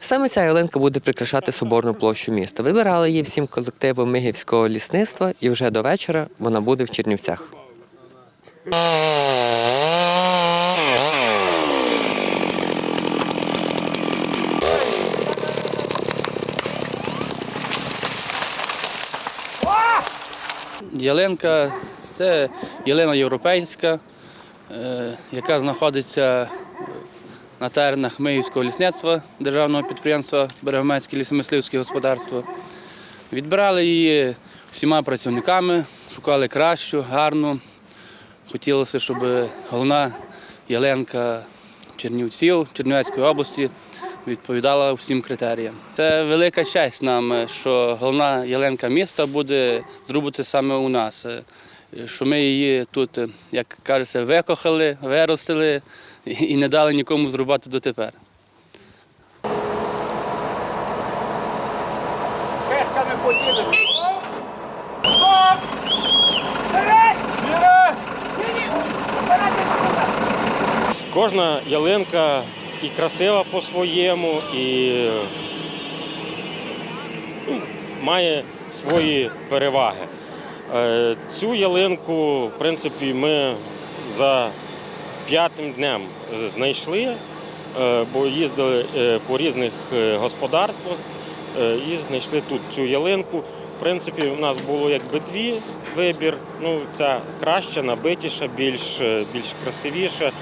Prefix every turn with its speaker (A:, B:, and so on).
A: Саме ця ялинка буде прикрашати соборну площу міста. Вибирали її всім колективом Мигівського лісництва, і вже до вечора вона буде в Чернівцях.
B: Ялинка це ялина європейська, е, яка знаходиться на теренах Миївського лісництва державного підприємства Берегомецьке лісомисливське господарство. Відбирали її всіма працівниками, шукали кращу, гарну. Хотілося, щоб головна ялинка Чернівців, Чернівецької області відповідала всім критеріям. Це велика честь нам, що головна ялинка міста буде зробити саме у нас. Що ми її тут, е, як кажеться, викохали, виростили і- не дали нікому зрубати дотепер.
C: Шишками поділимо. Стоп! Вперед! Вперед! Вперед!
D: Кожна ялинка і красива по-своєму, і ну, має свої переваги. Е, Цю ялинку, в принципі, ми за п'ятим днем знайшли, е, бо їздили е, по різних господарствах і знайшли тут цю ялинку. В принципі, у нас було якби дві вибір. Ну, ця краща, набитіша, більш, більш красивіша.